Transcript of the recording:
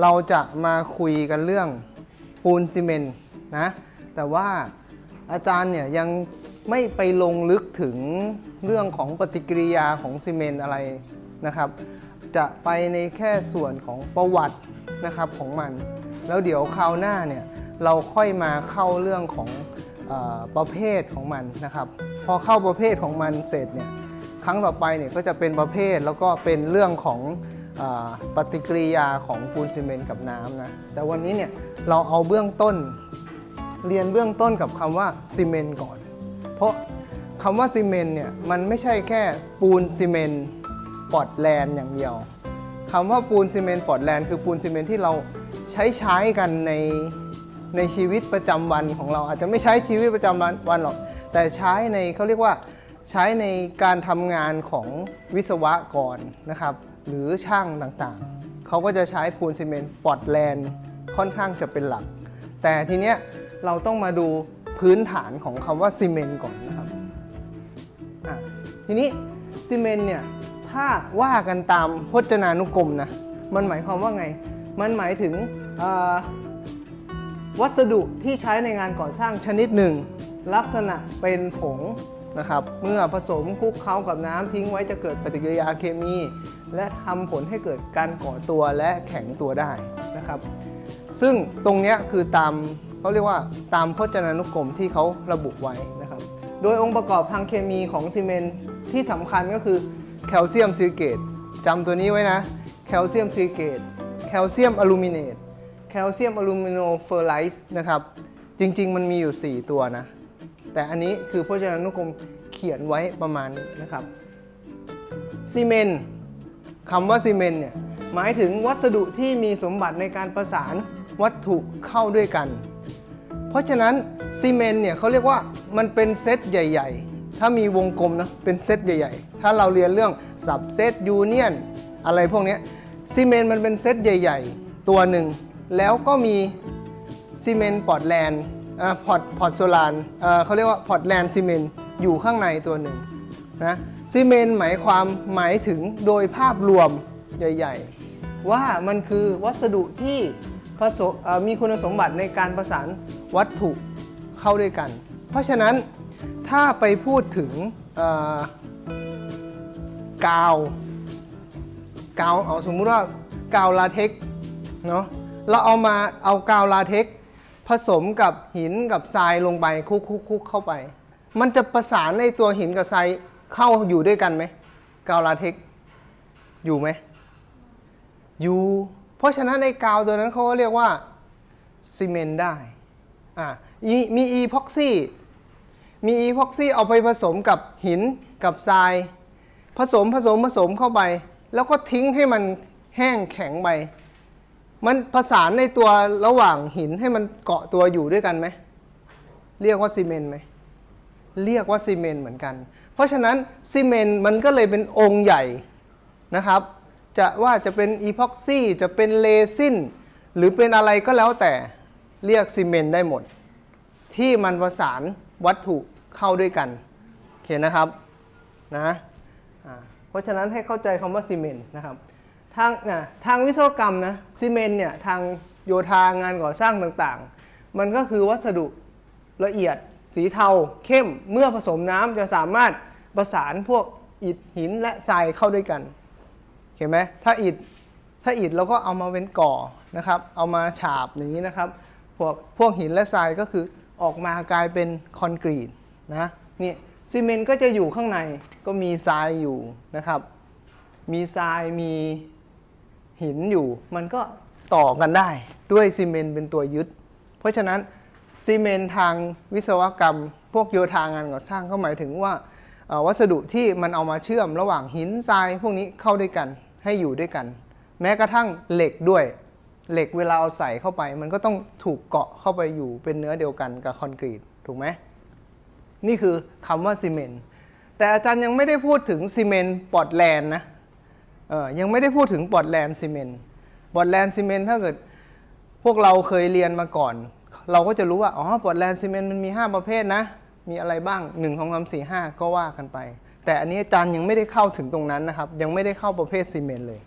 เราจะมาคุยกันเรื่องปูนซีเมนต์นะ แต่ว่าอาจารย์เนี่ยยังไม่ไปลงลึกถึงเรื่องของปฏิกิริยาของซีเมนต์อะไรนะครับ จะไปในแค่ส่วนของประวัตินะครับของมัน แล้วเดี๋ยวคราวหน้าเนี่ยเราค่อยมาเข้าเรื่องของอประเภทของมันนะครับ พอเข้าประเภทของมันเสร็จเนี่ยครั้งต่อไปเนี่ยก็จะเป็นประเภทแล้วก็เป็นเรื่องของ ปฏิกิริยาของปูนซีเมนต์กับน้ำนะ แต่วันนี้เนี่ยเราเอาเบื้องต้น เรียนเบื้องต้นกับคำว่าซีเมนต์ก่อน เพราะคำว่าซีเมนต์เนี่ยมันไม่ใช่แค่ปูนซีเมนต์ปอร์ตแลนอย่างเดียวคำว่าปูนซีเมนต์ปอร์ตแลนคือปูนซีเมนต์ที่เราใช้ใช้กันในในชีวิตประจำวันของเราอาจจะไม่ใช้ชีวิตประจำวันหรอก แต่ใช้ในเขาเรียกว่า ใช้ในการทำงานของวิศวกรนะครับ หรือช่างต่างๆ เขาก็จะใช้ปูนซีเมนต์ปอร์ตแลนด์ค่อนข้างจะเป็นหลัก แต่ทีเนี้ยเราต้องมาดูพื้นฐานของคำว่าซีเมนต์ก่อนนะครับทีนี้ซีเมนต์เนี่ยถ้าว่ากันตามพจนานุกรมนะมันหมายความว่าไง มันหมายถึงวัสดุที่ใช้ในงานก่อสร้างชนิดหนึ่ง ลักษณะเป็นผง นะครับ เมื่อผสมคลุกเคล้ากับน้ำทิ้งไว้จะเกิดปฏิกิริยาเคมี และทำผลให้เกิดการก่อตัวและแข็งตัวได้นะครับ ซึ่งตรงนี้คือตามเขาเรียกว่าตามพจนานุกรมที่เขาระบุไว้นะครับ โดยองค์ประกอบทางเคมีของซีเมนต์ที่สำคัญก็คือแคลเซียมซิลิเกตจำตัวนี้ไว้นะ แคลเซียมซิลิเกตแคลเซียมอลูมิเนตแคลเซียมอลูมิโนเฟอร์ไลซ์นะครับ จริง ๆ มันมีอยู่ 4 ตัวนะ แต่อันนี้คือพจนานุกรมเขียนไว้ประมาณนี้นะครับซีเมนต์คำว่าซีเมนต์เนี่ยหมายถึงวัสดุที่มีสมบัติในการประสานวัตถุเข้าด้วยกัน เพราะฉะนั้นซีเมนต์เนี่ยเขาเรียกว่ามันเป็นเซตใหญ่ ๆ ถ้ามีวงกลมนะเป็นเซตใหญ่ ๆ ถ้าเราเรียนเรื่องสับเซตยูเนียนอะไรพวกนี้ซีเมนต์มันเป็นเซตใหญ่ ๆ ตัวหนึ่ง แล้วก็มีซีเมนต์พอร์ตแลนด์ พอร์ตพอร์ตโซลานเขาเรียกว่าพอร์ตแลนด์ซีเมนต์อยู่ข้างในตัวหนึ่งนะซีเมนต์หมายความหมายถึงโดยภาพรวมใหญ่ ๆ ว่ามันคือวัสดุที่ผสมมีคุณสมบัติในการประสานวัตถุเข้าด้วยกัน เพราะฉะนั้นถ้าไปพูดถึงกาวกาวเอาสมมุติว่ากาวลาเท็กเนาะเราเอามาเอากาวลาเท็ก ผสมกับหินกับทรายลงไปคุกคุกคุกเข้าไป มันจะประสานในตัวหินกับทรายเข้าอยู่ด้วยกันไหมกาวลาเท็กอยู่ไหมอยู่ เพราะฉะนั้นในกาวตัวนั้นเขาก็เรียกว่าซีเมนต์ได้อะมีมีอีพ็อกซี่มีอีพ็อกซี่เอาไปผสมกับหินกับทราย ผสมผสมผสมเข้าไป แล้วก็ทิ้งให้มันแห้งแข็งไป มันประสานในตัวระหว่างหินให้มันเกาะตัวอยู่ด้วยกันไหม เรียกว่าซีเมนต์ไหม เรียกว่าซีเมนต์เหมือนกัน เพราะฉะนั้นซีเมนต์มันก็เลยเป็นองค์ใหญ่นะครับ จะว่าจะเป็นอีพ็อกซี่จะเป็นเลซินหรือเป็นอะไรก็แล้วแต่เรียกซีเมนต์ได้หมด ที่มันประสานวัตถุเข้าด้วยกันโอเคนะครับนะเพราะฉะนั้นให้เข้าใจคำว่าซีเมนต์นะครับ ทางนะทางวิศวกรรมนะซีเมนต์เนี่ยทางโยธางานก่อสร้างต่างๆ มันก็คือวัสดุละเอียดสีเทาเข้มเมื่อผสมน้ำจะสามารถประสานพวกอิฐหินและทรายเข้าด้วยกัน เห็นไหมถ้าอิฐถ้าอิฐเราก็เอามาเป็นก่อนะครับ เอามาฉาบอย่างนี้นะครับ พวกพวกหินและทรายก็คือออกมากลายเป็นคอนกรีตนะนี่ซีเมนต์ก็จะอยู่ข้างในก็มีทรายอยู่นะครับ มีทรายมี หินอยู่ มันก็ต่อกันได้ด้วยซีเมนต์เป็นตัวยึด เพราะฉะนั้นซีเมนต์ทางวิศวกรรม พวกโยธางานก่อสร้างก็หมายถึงว่าวัสดุที่มันเอามาเชื่อมระหว่างหินทรายพวกนี้เข้าด้วยกันให้อยู่ด้วยกัน แม้กระทั่งเหล็กด้วย เหล็กเวลาเอาใส่เข้าไป มันก็ต้องถูกเกาะเข้าไปอยู่เป็นเนื้อเดียวกันกับคอนกรีตถูกไหมนี่คือคำว่าซีเมนต์แต่อาจารย์ยังไม่ได้พูดถึงซีเมนต์ปอร์ตแลนด์นะ ยังไม่ได้พูดถึงปอร์ตแลนด์ซีเมนต์ปอร์ตแลนด์ซีเมนต์ถ้าเกิดพวกเราเคยเรียนมาก่อน เราก็จะรู้ว่า อ๋อปอร์ตแลนด์ซีเมนต์มันมี 5 ประเภทนะ มีอะไรบ้าง1 2 3 4 5ก็ว่ากันไป แต่อันนี้อาจารย์ยังไม่ได้เข้าถึงตรงนั้นนะครับ ยังไม่ได้เข้าประเภทซีเมนต์เลย